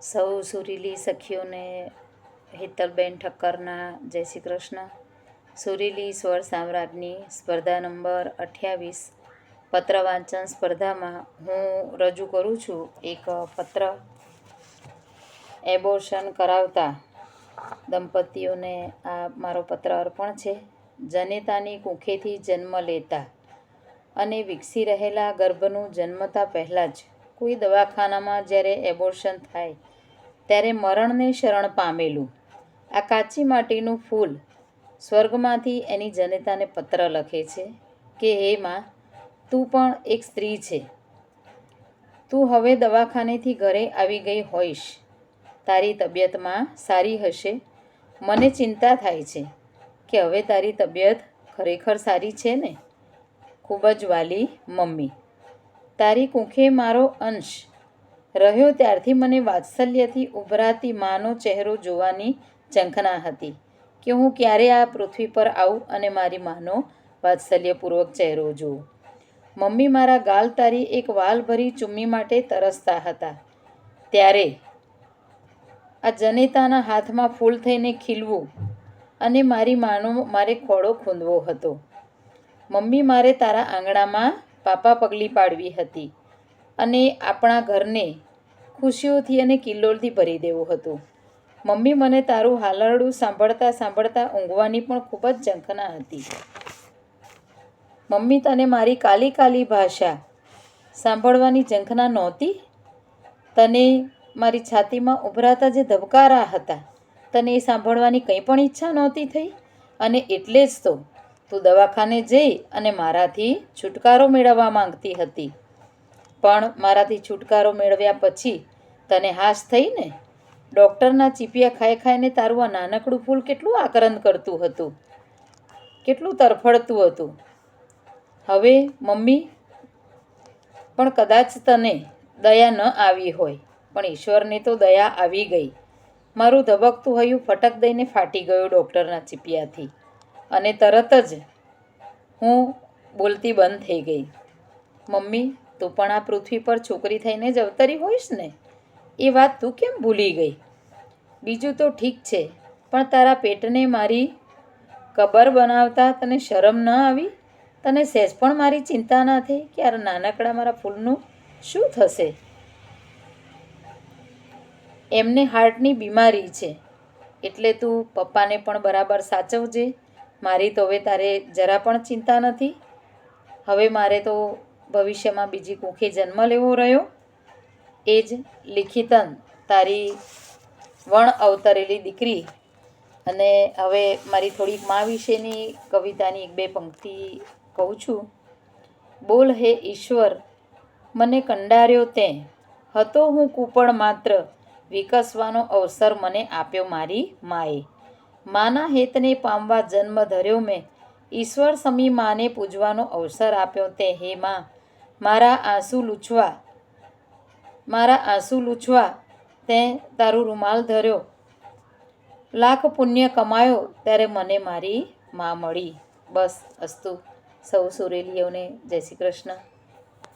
સૌ સુરીલી સખીઓને હેતલબેન ઠક્કરના જય શ્રી કૃષ્ણ. સુરીલી સ્વર સામ્રાજ્ઞી, સ્પર્ધા નંબર અઠ્યાવીસ પત્ર વાંચન સ્પર્ધામાં હું રજૂ કરું છું એક પત્ર. એબોર્શન કરાવતા દંપતીઓને આ મારો પત્ર અર્પણ છે. જનેતાની કુંખેથી જન્મ લેતા અને વિકસી રહેલા ગર્ભનું જન્મતા પહેલાં જ કોઈ દવાખાનામાં જ્યારે એબોર્શન થાય, ત્યારે મરણને શરણ પામેલું. આ કાચી માટીનું ફૂલ સ્વર્ગમાંથી એની જનતાને પત્ર લખે છે કે, હે માં, તું પણ એક સ્ત્રી છે. તું હવે દવાખાનેથી ઘરે આવી ગઈ હોઈશ. તારી તબિયતમાં સારી હશે. મને ચિંતા થાય છે કે હવે તારી તબિયત ખરેખર સારી છે ને ખૂબ જ વાલી મમ્મી. તારી કુંખે મારો અંશ. રહ્યો ત્યારથી મને વાત્સલ્યથી ઉભરાતી માનો ચહેરો જોવાની ઝંખના હતી કે હું ક્યારે આ પૃથ્વી પર આવું અને મારી માનો વાત્સલ્યપૂર્વક ચહેરો જોઉં. મમ્મી મારા ગાલ તારી એક વાલભરી ચુમ્મી માટે તરસતા હતા. ત્યારે આ જનેતાના હાથમાં ફૂલ થઈને ખીલવું અને મારી માનો, મારે ખોળો ખૂંદવો હતો. મમ્મી મારે તારા આંગણામાં પાપા પગલી પાડવી હતી અને આપણા ઘરને ખુશીઓથી અને કિલ્લોલથી ભરી દેવું હતું. મમ્મી મને તારું હાલરડું સાંભળતા સાંભળતા ઊંઘવાની પણ ખૂબ જ ઝંખના હતી. મમ્મી તને મારી કાલી કાલી ભાષા સાંભળવાની ઝંખના નહોતી? તને મારી છાતીમાં ઉભરાતા જે ધબકારા હતા, તને એ સાંભળવાની કંઈ પણ ઈચ્છા નહોતી થઈ? અને એટલે જ તો તું દવાખાને જઈ અને મારાથી છુટકારો મેળવવા માંગતી હતી. પણ મારાથી છુટકારો મેળવ્યા પછી તને હાશ થઈ ને? ડૉક્ટરના ચીપિયા ખાઈ ખાઈને તારું આ નાનકડું ફૂલ કેટલું આકરંદ કરતું હતું. કેટલું તરફડતું હતું. હવે મમ્મી, પણ કદાચ તને દયા ન આવી હોય, પણ ઈશ્વરને તો દયા આવી ગઈ. મારું ધબકતું હૈયું ફટક દઈને ફાટી ગયું ડૉક્ટરના ચીપિયાથી. અને તરત જ હું બોલતી બંધ થઈ ગઈ. મમ્મી, તું પણ આ પૃથ્વી પર છોકરી થઈને જ અવતરી હોઈશ ને? એ વાત તું કેમ ભૂલી ગઈ? બીજું તો ઠીક છે, પણ તારા પેટને મારી કબર બનાવતા તને શરમ ન આવી? તને સહેજ પણ મારી ચિંતા ના થઈ કે આ નાનકડા મારા ફૂલનું શું થશે? એમને હાર્ટની બીમારી છે, એટલે તું પપ્પાને પણ બરાબર સાચવજે. મારી તો હવે તારે જરા પણ ચિંતા નથી. હવે મારે તો ભવિષ્યમાં બીજી કુંખે જન્મ લેવો રહ્યો. એ જ લિખિતન તારી વણ અવતરેલી દીકરી. અને હવે મારી થોડીક મા વિશેની કવિતાની એક બે પંક્તિ કહું છું. બોલ હે ઈશ્વર, મને કંડાર્યો તે. હતો હું કૂપણ માત્ર, વિકસવાનો અવસર મને આપ્યો મારી માએ. માના હેતને પામવા જન્મ ધર્યો મેં. ઈશ્વર સમી માને પૂજવાનો અવસર આપ્યો તે હે માં. મારા આંસુ લૂછવા, મારા આંસુ લૂછવા, તે તારું રૂમાલ ધર્યો. લાખ પુણ્ય કમાયો ત્યારે મને મારી મા મળી. બસ, અસ્તુ. સૌ સુરેલીઓને જય શ્રી કૃષ્ણ.